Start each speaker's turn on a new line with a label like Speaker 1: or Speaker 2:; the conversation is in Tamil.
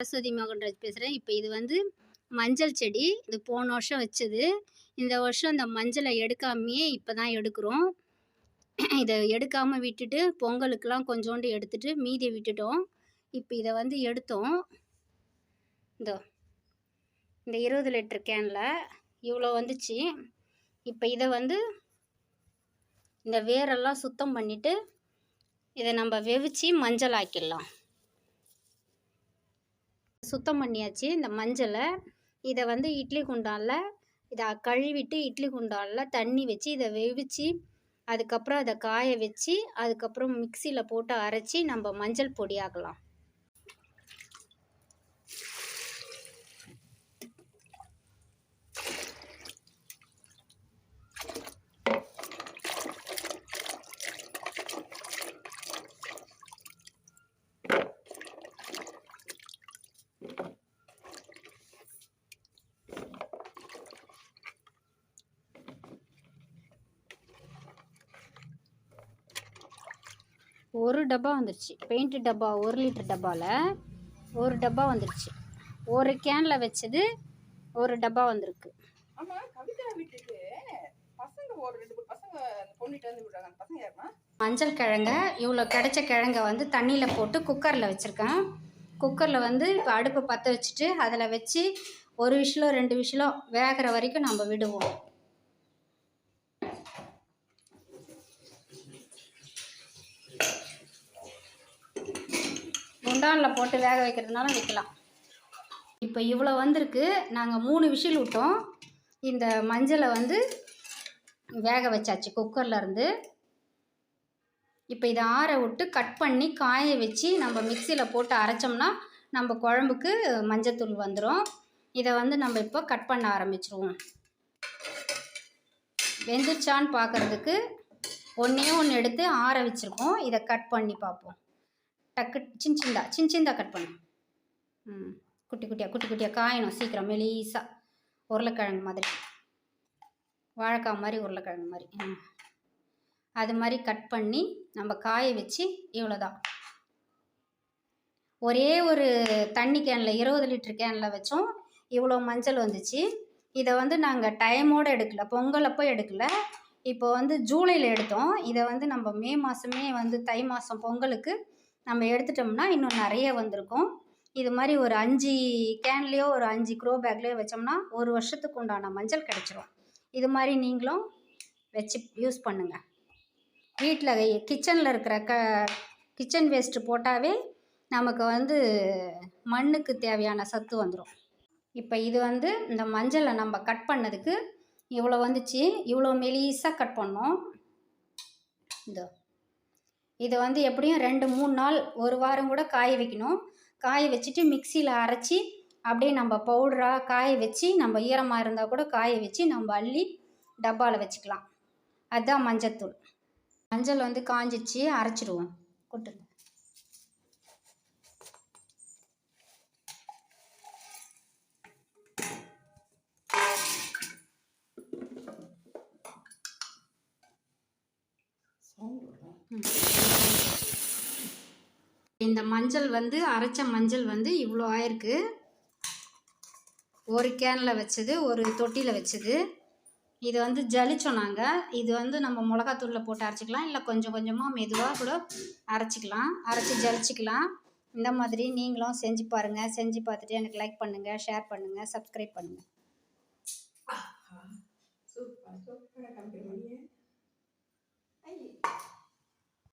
Speaker 1: சரஸ்வதி மோகன்ராஜ் பேசுகிறேன் இப்போ இது வந்து மஞ்சள் செடி. இது போன வருஷம் வச்சது. இந்த வருஷம் இந்த மஞ்சளை எடுக்காமையே இப்போ தான் எடுக்கிறோம். இதை எடுக்காமல் விட்டுட்டு பொங்கலுக்கெலாம் கொஞ்சோண்டு எடுத்துட்டு மீதியை விட்டுட்டோம். இப்போ இதை வந்து எடுத்தோம். இதோ இந்த இருபது லிட்டர் கேனில் இவ்வளோ வந்துச்சு. இப்போ இதை வந்து இந்த வேரெல்லாம் சுத்தம் பண்ணிவிட்டு இதை நம்ம வெவிச்சு மஞ்சள் ஆக்கிடலாம் சுத்தம் பண்ணியாச்சு. இந்த மஞ்சளை இதை வந்து இட்லி குண்டானில் இதை கழுவிட்டு இட்லி குண்டானில் தண்ணி வச்சு இதை வெவிச்சு அதுக்கப்புறம் அதை காய வச்சு அதுக்கப்புறம் மிக்சியில் போட்டு அரைச்சி நம்ம மஞ்சள் பொடி ஒரு டப்பா வந்துருச்சு. பெயிண்ட் டப்பா ஒரு லிட்டர் டப்பாவில் ஒரு டப்பா வந்துருச்சு. ஒரு கேனில் வச்சது ஒரு டப்பா வந்திருக்கு. மஞ்சள் கிழங்க இவ்வளோ கிடைச்ச கிழங்க வந்து தண்ணியில் போட்டு குக்கரில் வச்சுருக்கேன். குக்கரில் வந்து இப்போ அடுப்பை பற்ற வச்சுட்டு அதில் வச்சு ஒரு விசிலோ ரெண்டு விசிலோ வேகிற வரைக்கும் நம்ம விடுவோம். குண்டானில் போட்டு வேக வைக்கிறதுனால வைக்கலாம் இப்போ இவ்வளோ வந்திருக்கு. நாங்கள் மூணு விசில் விட்டோம். இந்த மஞ்சளை வந்து வேக வச்சாச்சு குக்கர்லேருந்து. இப்போ இதை ஆற விட்டு கட் பண்ணி காய வச்சு நம்ம மிக்சியில் போட்டு அரைச்சோம்னா நம்ம குழம்புக்கு மஞ்சத்தூள் வந்துடும் இதை வந்து நம்ம இப்போ கட் பண்ண ஆரம்பிச்சிருவோம். வெந்துருச்சான்னு பார்க்குறதுக்கு ஒன்றே ஒன்று எடுத்து ஆற வச்சுருக்கோம். இதை கட் பண்ணி பார்ப்போம். டக்கு சின் சிந்தா சின் சிந்தா கட் பண்ணு. ம். குட்டி குட்டியாக குட்டி குட்டியாக காயணும் சீக்கிரம் மெலீஸாக உருளைக்கிழங்கு மாதிரி. வாழைக்காய் மாதிரி உருளைக்கிழங்கு மாதிரி. ம். அது மாதிரி கட் பண்ணி நம்ம காய வச்சு இவ்வளோதான். ஒரே ஒரு தண்ணி கேனில் இருபது லிட்டர் கேனில் வச்சோம். இவ்வளோ மஞ்சள் வந்துச்சு. இதை வந்து நாங்கள் டைமோடு எடுக்கல பொங்கல் அப்போ எடுக்கல. இப்போ வந்து ஜூலையில் எடுத்தோம். இதை வந்து நம்ம மே மாதமே வந்து தை மாதம் பொங்கலுக்கு நம்ம எடுத்துட்டோம்னா இன்னும் நிறைய வந்திருக்கும். இது மாதிரி ஒரு அஞ்சு கேன்லேயோ ஒரு அஞ்சு க்ரோ பேக்லேயோ வச்சோம்னா ஒரு வருஷத்துக்கு உண்டான மஞ்சள் கிடச்சிரும். இது மாதிரி நீங்களும் வச்சு யூஸ் பண்ணுங்கள் வீட்டில் கிச்சனில் இருக்கிற க கிச்சன் வேஸ்ட்டு போட்டாவே நமக்கு வந்து மண்ணுக்கு தேவையான சத்து வந்துடும் இப்போ இது வந்து இந்த மஞ்சளை நம்ம கட் பண்ணதுக்கு இவ்வளோ வந்துச்சு. இவ்வளோ மெலிசாக கட் பண்ணோம். இதோ. இதை வந்து எப்படியும் ரெண்டு மூணு நாள் ஒரு வாரம் கூட காய வைக்கணும். காய வச்சுட்டு மிக்சியில் அரைச்சி அப்படியே நம்ம பவுடராக காய வச்சு நம்ம ஈரமாக இருந்தால் கூட காய வச்சு நம்ம அள்ளி டப்பாவில் வச்சுக்கலாம். அதுதான் மஞ்சத்தூள். மஞ்சள் வந்து காஞ்சிச்சு அரைச்சிடுவோம். கொட்டுங்க. இந்த மஞ்சள் வந்து அரைச்ச மஞ்சள் வந்து இவ்வளோ ஆயிருக்கு. ஒரு கேனில் வச்சது ஒரு தொட்டியில் வச்சது. இது வந்து ஜலிச்சோம் நாங்கள் இது வந்து நம்ம மிளகாத்தூளில் போட்டு அரைச்சிக்கலாம். இல்லை கொஞ்சம் கொஞ்சமாக மெதுவாக கூட அரைச்சிக்கலாம். அரைச்சி ஜலிச்சிக்கலாம். இந்த மாதிரி நீங்களும் செஞ்சு பாருங்கள் செஞ்சு பார்த்துட்டு எனக்கு லைக் பண்ணுங்கள் ஷேர் பண்ணுங்கள் சப்ஸ்கிரைப் பண்ணுங்கள்
Speaker 2: சூப்பர் சூப்பராக கம்பெனி